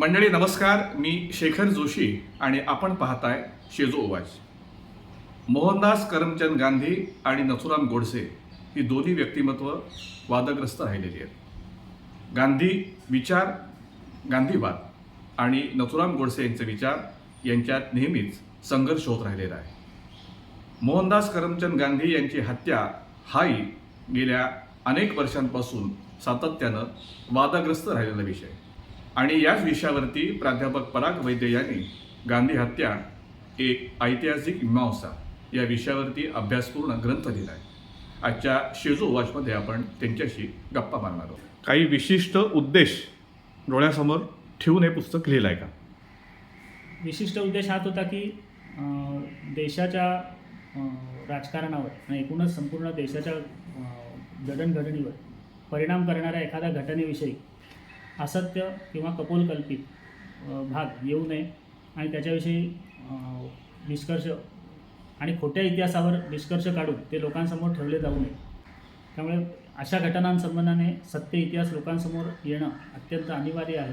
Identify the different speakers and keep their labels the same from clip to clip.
Speaker 1: मंडळी नमस्कार. मी शेखर जोशी आणि आपण पाहताय शेजो ओवाज. मोहनदास करमचंद गांधी आणि नथुराम गोडसे ही दोन्ही व्यक्तिमत्व वादग्रस्त राहिलेली आहेत. गांधी विचार गांधीवाद आणि नथुराम गोडसे यांचे विचार यांच्यात नेहमीच संघर्ष होत राहिलेला आहे. मोहनदास करमचंद गांधी यांची हत्या हाही गेल्या अनेक वर्षांपासून सातत्यानं वादग्रस्त राहिलेला विषय आणि याच विषयावरती प्राध्यापक पराग वैद्य यांनी गांधी हत्या एक ऐतिहासिक मीमांसा या विषयावरती अभ्यासपूर्ण ग्रंथ लिहिला आहे आजच्या शेजो वॉचमध्ये आपण त्यांच्याशी गप्पा मारणार आहोत. काही विशिष्ट उद्देश डोळ्यासमोर ठेवून हे पुस्तक लिहिलं आहे का?
Speaker 2: विशिष्ट उद्देश हाच होता की देशाच्या राजकारणावर आणि एकूणच संपूर्ण देशाच्या जडणघडणीवर परिणाम करणाऱ्या एखाद्या घटनेविषयी असत्य किंवा कपोलकल्पित भाग येऊ नये आणि त्याच्याविषयी निष्कर्ष आणि खोट्या इतिहासावर निष्कर्ष काढून ते लोकांसमोर ठेवले जाऊ नये. त्यामुळे अशा घटनांसंबंधाने सत्य इतिहास लोकांसमोर येणं अत्यंत अनिवार्य आहे.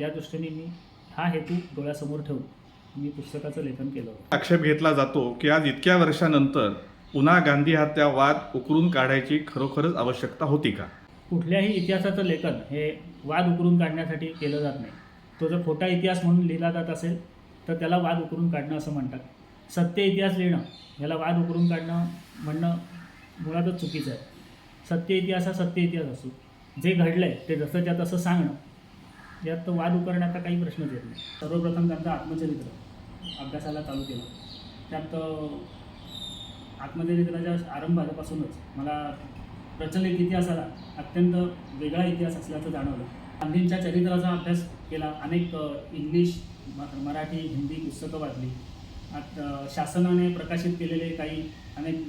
Speaker 2: या दृष्टीने मी हा हेतू डोळ्यासमोर ठेवून मी पुस्तकाचं लेखन केलं
Speaker 1: आक्षेप घेतला जातो की आज इतक्या वर्षानंतर पुन्हा गांधी हत्या वाद उकरून काढायची खरोखरच आवश्यकता होती का?
Speaker 2: कुठल्याही इतिहासाचं लेखन हे वाद उकरून काढण्यासाठी केलं जात नाही. तो जर खोटा इतिहास म्हणून लिहिला जात असेल तर त्याला वाद उकरून काढणं असं म्हणतात. सत्य इतिहास लिहिणं याला वाद उकरून काढणं म्हणणं मुळातच चुकीचं आहे. सत्य इतिहास हा सत्य इतिहास असतो जे घडलं आहे ते जसंच्या तसं सांगणं यात वाद उकरण्याचा काही प्रश्नच येत नाही. सर्वप्रथम त्यांचा आत्मचरित्र अभ्यासाला चालू केलं. त्यात आत्मचरित्राच्या आरंभापासूनच मला प्रचलित इतिहासाला अत्यंत वेगळा इतिहास असल्याचं जाणवलं. गांधींच्या चरित्राचा अभ्यास केला अनेक इंग्लिश म- मराठी हिंदी पुस्तकं वाचली. आत शासनाने प्रकाशित केलेले काही अनेक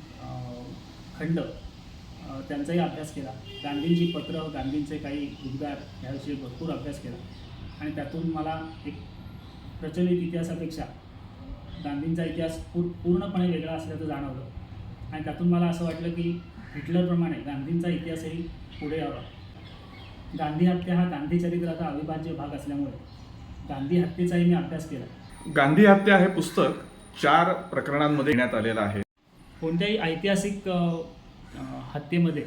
Speaker 2: खंड त्यांचाही अभ्यास केला. गांधींची पत्र गांधींचे काही उद्गार याविषयी भरपूर अभ्यास केला. आणि त्यातून मला एक प्रचलित इतिहासापेक्षा गांधींचा इतिहास पूर पूर्णपणे वेगळा असल्याचं जाणवलं. आणि त्यातून मला असं वाटलं की हिटलरप्रमाणे गांधींचा इतिहासही पुढे यावा. गांधी हत्या हा गांधी चरित्राचा अविभाज्य भाग असल्यामुळे गांधी हत्येचाही मी अभ्यास केला.
Speaker 1: गांधी हत्या हे पुस्तक चार प्रकरणांमध्ये देण्यात आलेलं आहे.
Speaker 2: कोणत्याही ऐतिहासिक हत्येमध्ये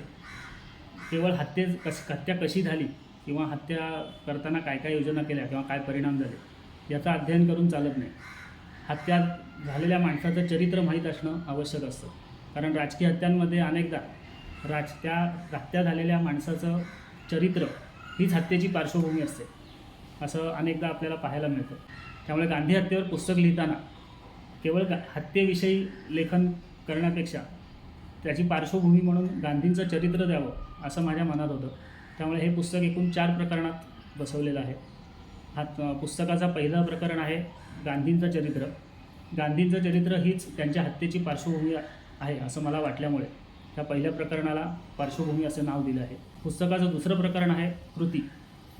Speaker 2: केवळ हत्ये कस हत्या कशी झाली किंवा हत्या करताना काय काय योजना केल्या किंवा काय परिणाम झाले याचं अध्ययन करून चालत नाही. हत्या झालेल्या माणसाचं चरित्र माहीत असणं आवश्यक असतं. कारण राजकीय हत्यांमध्ये अनेकदा राज त्या हत्या झालेल्या माणसाचं चरित्र हीच हत्येची पार्श्वभूमी असते. असं अनेकदा आपल्याला पाहायला मिळतं. त्यामुळे गांधी हत्येवर पुस्तक लिहिताना केवळ गा हत्येविषयी लेखन करण्यापेक्षा त्याची पार्श्वभूमी म्हणून गांधींचं चरित्र द्यावं असं माझ्या मनात होतं. त्यामुळे हे पुस्तक एकूण चार प्रकरणात बसवलेलं आहे. हा पुस्तकाचा पहिलं प्रकरण आहे गांधींचं चरित्र. गांधींचं चरित्र हीच त्यांच्या हत्येची पार्श्वभूमी आहे असं मला वाटल्यामुळे त्या पहिल्या प्रकरणाला पार्श्वभूमी असं नाव दिलं आहे. पुस्तकाचं दुसरं प्रकरण आहे कृती.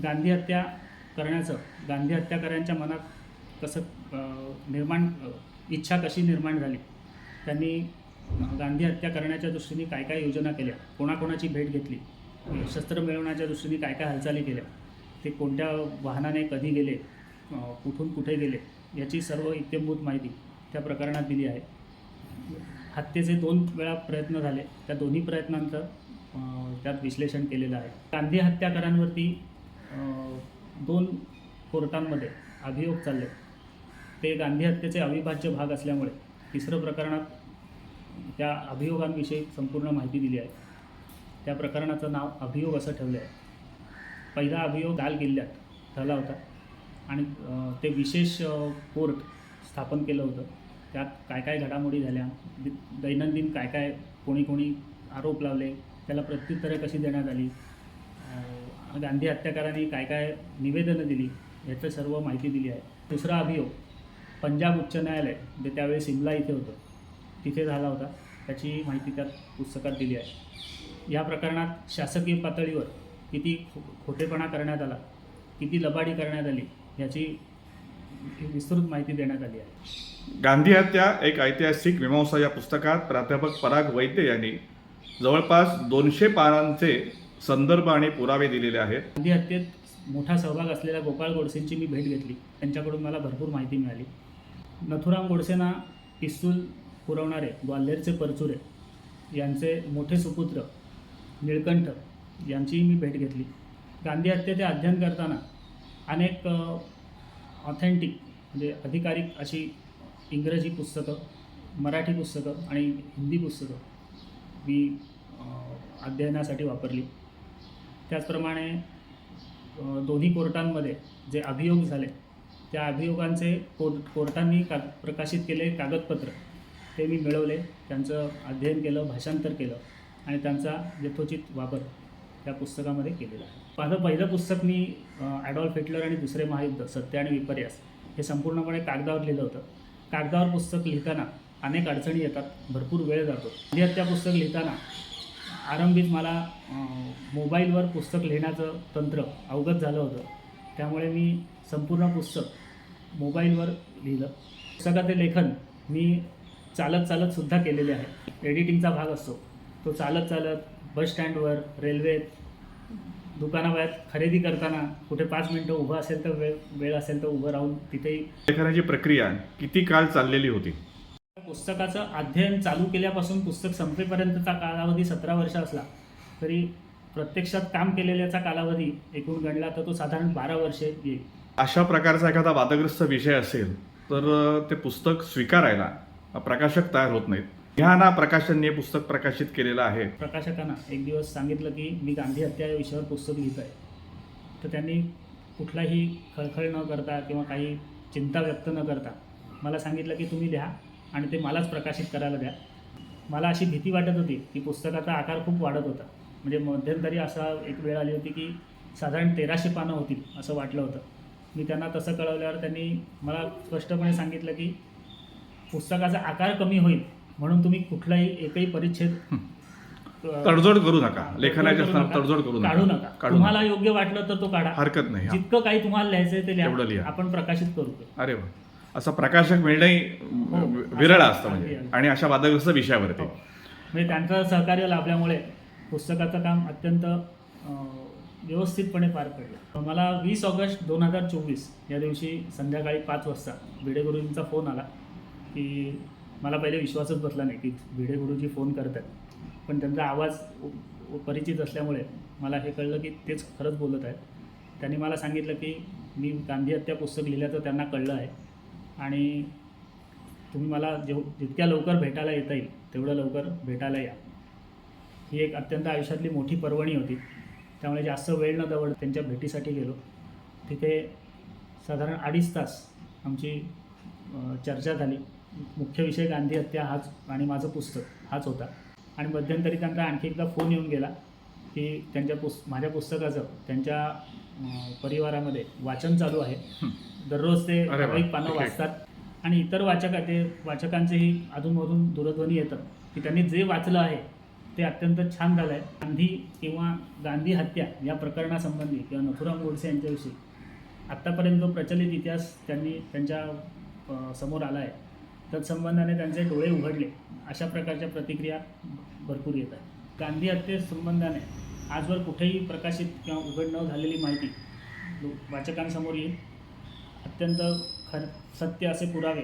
Speaker 2: गांधी हत्या करण्याचं गांधी हत्याकाऱ्यांच्या मनात कसं निर्माण इच्छा कशी निर्माण झाली? त्यांनी गांधी हत्या करण्याच्या दृष्टीने काय काय योजना केल्या? कोणाकोणाची भेट घेतली? शस्त्र मिळवण्याच्या दृष्टीने काय काय हालचाली केल्या? ते कोणत्या वाहनाने कधी गेले? कुठून कुठे गेले? याची सर्व इत्यंभूत माहिती त्या प्रकरणात दिली आहे. हत्येचे दोन वेळा प्रयत्न झाले. त्या दोन्ही प्रयत्नांचं त्यात विश्लेषण केलेलं आहे. गांधी हत्याकारांवरती दोन कोर्टांमध्ये अभियोग चालले. ते गांधी हत्येचे अविभाज्य भाग असल्यामुळे तिसरं प्रकरणात त्या अभियोगांविषयी संपूर्ण माहिती दिली आहे. त्या प्रकरणाचं नाव अभियोग असं ठेवलं आहे. पहिला अभियोग लाल किल्ल्यात झाला होता आणि ते विशेष कोर्ट स्थापन केलं होतं. त्यात काय काय घडामोडी झाल्या? दि- दैनंदिन काय काय कोणी कोणी आरोप लावले? त्याला प्रत्युत्तरं कशी देण्यात आली? गांधी हत्याकारांनी काय काय निवेदनं दिली? याचं सर्व माहिती दिली आहे. दुसरा अभियोग पंजाब उच्च न्यायालय जे त्यावेळी सिमला इथे होतं तिथे झाला होता. त्याची माहिती त्यात पुस्तकात दिली आहे. या प्रकरणात शासकीय पातळीवर किती खो खोटेपणा करण्यात आला? किती लबाडी करण्यात आली? याची विस्तृत माहिती देण्यात आली आहे.
Speaker 1: गांधी हत्या एक ऐतिहासिक मीमांसा या पुस्तकात प्राध्यापक पराग वैद्य यांनी जवळपास दोनशे पानांचे संदर्भ आणि पुरावे दिलेले आहेत.
Speaker 2: गांधी हत्येत मोठा सहभाग असलेल्या गोपाळ गोडसेंची मी भेट घेतली. त्यांच्याकडून मला भरपूर माहिती मिळाली. नथुराम गोडसेंना पिस्तूल पुरवणारे ग्वाल्हेरचे परचुरे यांचे मोठे सुपुत्र निळकंठ यांचीही मी भेट घेतली. गांधी हत्येचे अध्ययन करताना अनेक ऑथेंटिक म्हणजे अधिकारिक अशी इंग्रजी पुस्तकं मराठी पुस्तकं आणि हिंदी पुस्तकं मी अध्ययनासाठी वापरली. त्याचप्रमाणे दोन्ही कोर्टांमध्ये जे अभियोग झाले त्या अभियोगांचे कोर्ट कोर्टांनी का प्रकाशित केले कागदपत्र. ते मी मिळवले त्यांचं अध्ययन केलं भाषांतर केलं आणि त्यांचा यथोचित वापर त्या पुस्तकामध्ये केलेलं आहे. माझं पहिलं पुस्तक मी ॲडॉल्फ हिटलर आणि दुसरे महायुद्ध सत्य आणि विपर्यास हे संपूर्णपणे कागदावर लिहिलं होतं. कागदावर पुस्तक लिहिताना अनेक अडचणी येतात भरपूर वेळ जातो. गांधी त्या पुस्तक लिहिताना आरंभीच मला मोबाईलवर पुस्तक लिहिण्याचं तंत्र अवगत झालं होतं. त्यामुळे मी संपूर्ण पुस्तक मोबाईलवर लिहिलं. पुस्तकाचे लेखन मी चालत चालतसुद्धा केलेले आहे. एडिटिंगचा भाग असतो. तो चालत चालत बस स्टँडवर रेल्वेत दुकानाबाहेर खरेदी करताना कुठे पाच मिनटं उभं असेल तर वेळ वेळ असेल तर उभं राहून तिथेही
Speaker 1: लेखनाची प्रक्रिया किती काळ चाललेली होती?
Speaker 2: पुस्तकाचं अध्ययन चालू केल्यापासून पुस्तक संपेपर्यंतचा कालावधी सतरा वर्ष असला तरी प्रत्यक्षात काम केलेल्याचा कालावधी एकूण गणला तर तो साधारण बारा वर्षे येईल.
Speaker 1: अशा प्रकारचा एखादा वादग्रस्त विषय असेल तर ते पुस्तक स्वीकारायला प्रकाशक तयार होत नाहीत. ह्या प्रकाशनने पुस्तक प्रकाशित केलेलं आहे.
Speaker 2: प्रकाशकांना एक दिवस सांगितलं की मी गांधी हत्या या विषयावर पुस्तक लिहित आहे. तर त्यांनी कुठलाही खळखळ न करता किंवा काही चिंता व्यक्त न करता मला सांगितलं की तुम्ही लिहा आणि ते मलाच प्रकाशित करायला द्या. मला अशी भीती वाटत होती की पुस्तकाचा आकार खूप वाढत होता. म्हणजे मध्यंतरी असा एक वेळ आली होती की साधारण तेराशे पानं होतील असं वाटलं होतं. मी त्यांना तसं कळवल्यावर त्यांनी मला स्पष्टपणे सांगितलं की पुस्तकाचा आकार कमी होईल म्हणून तुम्ही कुठलाही एकही परिच्छेद
Speaker 1: तडजोड करू नका लेखनाच्या
Speaker 2: नका.
Speaker 1: तडजोड करू
Speaker 2: काढू
Speaker 1: नका
Speaker 2: तुम्हाला योग्य वाटलं तर तो काढा.
Speaker 1: हरकत नाही.
Speaker 2: जितकं काही तुम्हाला लिहायचंय ते लिहा. आपण प्रकाशित करू.
Speaker 1: अरे वा असं प्रकाशक मिळणंही
Speaker 2: हो.
Speaker 1: विरळ असतं म्हणजे. आणि अशा वादग्रस्त विषयावरती
Speaker 2: हो. म्हणजे त्यांचं सहकार्य लाभल्यामुळे पुस्तकाचं काम अत्यंत व्यवस्थितपणे पार पडलं मला वीस ऑगस्ट दोन हजार चोवीस या दिवशी संध्याकाळी पाच वाजता भिडे गुरुजींचा फोन आला की मला पहिले विश्वासच बसला नाही की भिडे गुरुजी फोन करत आहेत पण त्यांचा आवाज परिचित असल्यामुळे मला हे कळलं की तेच खरंच बोलत आहेत. त्यांनी मला सांगितलं की मी गांधी हत्या पुस्तक लिहिल्याचं त्यांना कळलं आहे. आणि तुम्ही मला जेव जितक्या लवकर भेटायला येता येईल तेवढं लवकर भेटायला या. ही एक अत्यंत आयुष्यातली मोठी पर्वणी होती. त्यामुळे जास्त वेळ न दवड त्यांच्या भेटीसाठी गेलो. तिथे साधारण अडीच तास आमची चर्चा झाली. मुख्य विषय गांधी हत्या हाच आणि माझं पुस्तक हाच होता. आणि मध्यंतरी त्यांचा आणखी एकदा फोन येऊन गेला की त्यांच्या पुस् माझ्या पुस्तकाचं त्यांच्या परिवारामध्ये वाचन चालू आहे. दररोज ते. ठराविक पानं. वाचतात. आणि इतर वाचक ते वाचकांचेही अधूनमधून दूरध्वनी येतात की त्यांनी जे वाचलं आहे ते अत्यंत छान झालं आहे. गांधी किंवा गांधी हत्या या प्रकरणासंबंधी किंवा नथुराम गोडसे यांच्याविषयी आत्तापर्यंत जो प्रचलित इतिहास त्यांनी त्यांच्यासमोर आला आहे. तत्संबंधाने त्यांचे डोळे उघडले. अशा प्रकारच्या प्रतिक्रिया भरपूर येत आहेत. गांधी हत्येसंबंधाने आजवर कुठेही प्रकाशित किंवा उघड न झालेली माहिती वाचकांसमोर येईल. अत्यंत खर सत्य असे पुरावे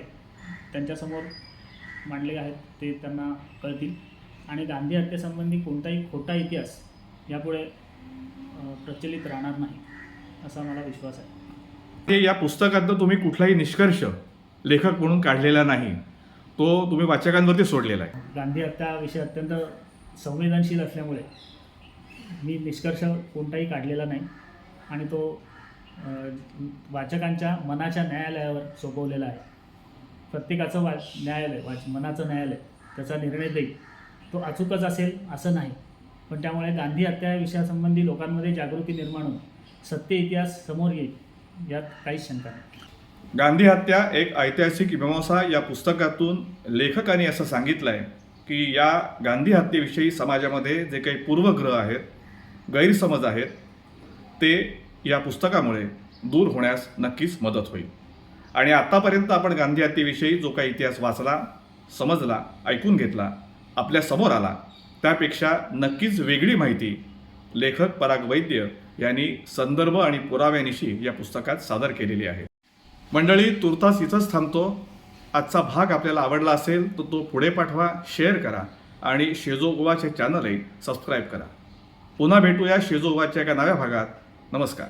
Speaker 2: त्यांच्यासमोर मांडले आहेत ते त्यांना कळतील. आणि गांधी हत्येसंबंधी कोणताही खोटा इतिहास यापुढे प्रचलित राहणार नाही असा मला विश्वास आहे.
Speaker 1: ते या पुस्तकातनं तुम्ही कुठलाही निष्कर्ष लेखक म्हणून काढलेला नाही. तो तुम्ही वाचकांवरती सोडलेला आहे.
Speaker 2: गांधी हत्या विषय अत्यंत संवेदनशील असल्यामुळे मी निष्कर्ष कोणताही काढलेला नाही आणि तो वाचकांच्या मनाच्या न्यायालयावर सोपवलेला आहे. प्रत्येकाचं वा न्यायालय वाच मनाचं न्यायालय त्याचा निर्णय देईल. तो अचूकच असेल असं नाही. पण त्यामुळे गांधी हत्या विषयासंबंधी लोकांमध्ये जागृती निर्माण होऊन सत्य इतिहास समोर येईल यात काहीच शंका नाही.
Speaker 1: गांधी हत्या एक ऐतिहासिक मीमांसा या पुस्तकातून लेखकाने असं सांगितलं आहे की या गांधी हत्येविषयी समाजामध्ये जे काही पूर्वग्रह आहेत गैरसमज आहेत ते या पुस्तकामुळे दूर होण्यास नक्कीच मदत होईल. आणि आत्तापर्यंत आपण गांधी हत्येविषयी जो काही इतिहास वाचला समजला ऐकून घेतला आपल्यासमोर आला त्यापेक्षा नक्कीच वेगळी माहिती लेखक पराग वैद्य यांनी संदर्भ आणि पुराव्यानिशी या पुस्तकात सादर केलेली आहे. मंडळी तुर्तास इथंच थांबतो. आजचा भाग आपल्याला आवडला असेल तर तो पुढे पाठवा शेअर करा आणि शेजो चॅनलही सबस्क्राईब करा. पुन्हा भेटूया शेजोगोवाच्या एका नव्या भागात. नमस्कार.